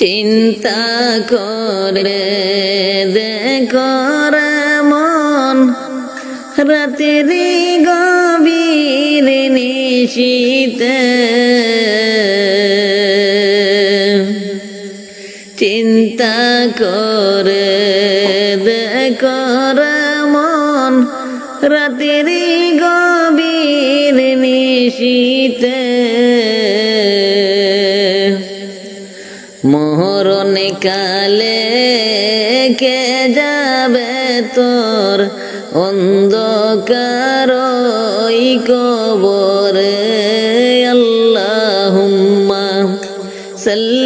চিন্তা করে দেখর মন রাতের গভীর নিশীতে। চিন্তা করে দেখর মন রাতের গভীর নিশীতে। কালে কে যাবে তোর অন্ধকার কবরে? আল্লাহুম্মা সাল্লি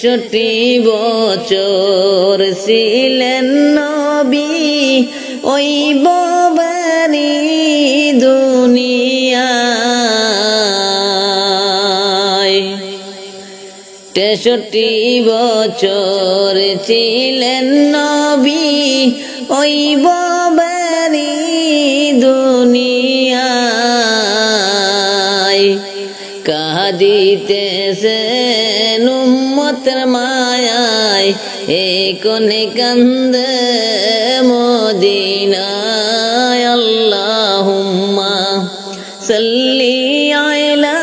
তেষট্টি বছর ছিলেন নবী। ওই বাড়ি দুনিয়ায়। তেষট্টি বছর ছিলেন নবী। ওই বাড়ি কাঁদিতেছে নুম্মতের মায়ায়? এ কোনে কান্দে মদিনায়। আল্লাহুম্মা সাল্লি আলা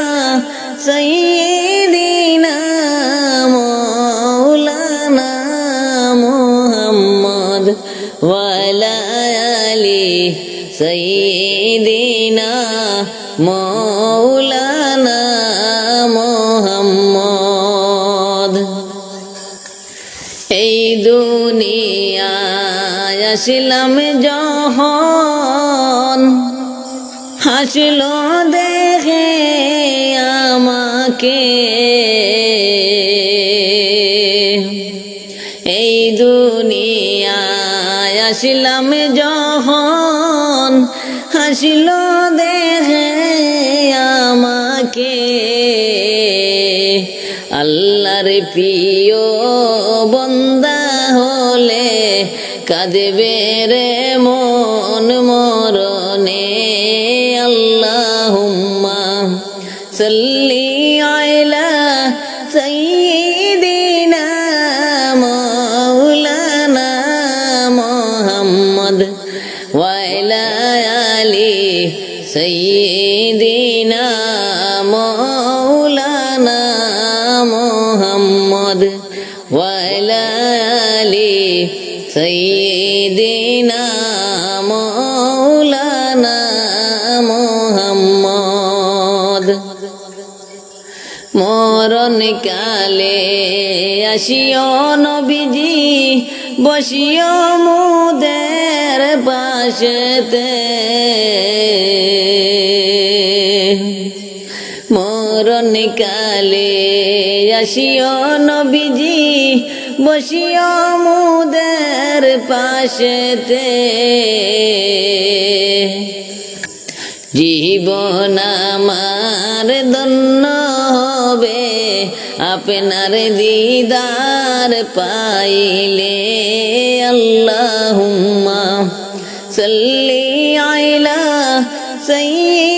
মুহাম্মদ। এই দুনিয়ায় আসলাম যখন হাসল দেখে আমাকে। এই দুনিয়ায় আসলাম যখন হাসিল আল্লাহর প্রিয় বন্দা হলে কাঁদবে রে মন মরণে। আল্লাহুম্মা সাল্লি আলা সাইয়্যিদিনা মাওলানা মুহাম্মদ ওয়া আলা আলি সাইয়্যিদিনা আলি সাইয়্যিদিনা মাওলানা মুহাম্মদ। মরণ কালে আসিও নবীজি, বসিও মুদের পাশেতে। মরণ কালে আসিও নবীজি বসিও মুদের পাশেতে। জীবন আমার ধন্য হবে আপনার দিদার পাইলে। আল্লাহুম্মা সাল্লি আলা সাইয়্যিদিনা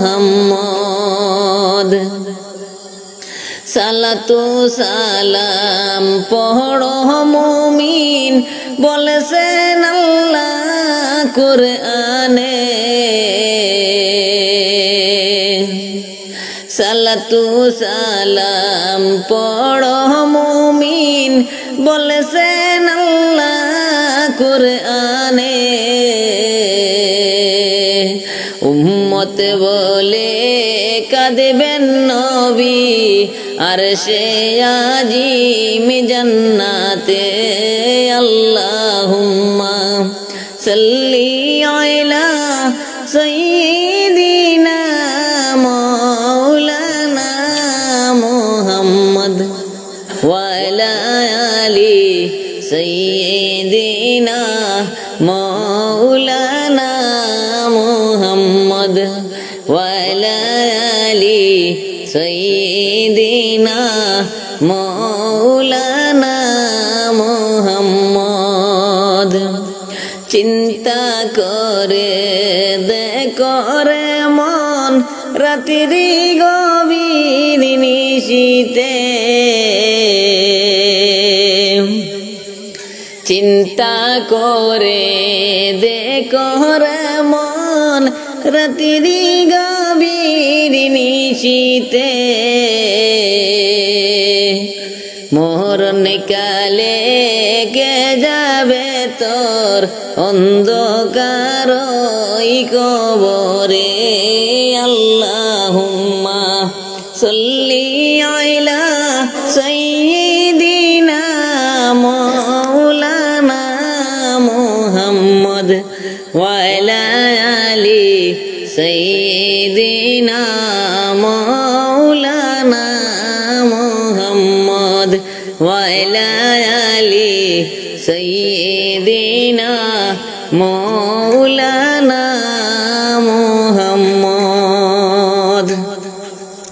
মুহাম্মদ। সালাতু সালাম, পড়ো মুমিন, বলেছেন আল্লাহ কোরআনে। সালাতু সালাম, পড়ো মুমিন, বলেছেন আল্লাহ কোরআনে। উম্মত বলে দেবেন নবী, আর সে আজিম জান্নাতে আল্লাহুম্মা সাল্লি আলা সাইয়্যিদিনা মাওলানা মুহাম্মদ ওয়া আলা আলি সাইয়্যিদিনা মাওলানা মুহাম্মদ ওয়া আলা সৈদিনা মৌলানা মোহাম্মদ। চিন্তা করে দে করে মন, রাত্রি গভীর নিশীতে। চিন্তা করে দে করে মন, রাত্রি গভীর নিশীতে মোহর কালে কে যাবে তোর অন্ধকার কবরে? আল্লাহ সল্লি মুহাম্মদ ওয়ালা আলি সাইয়্যিদিনা মাওলানা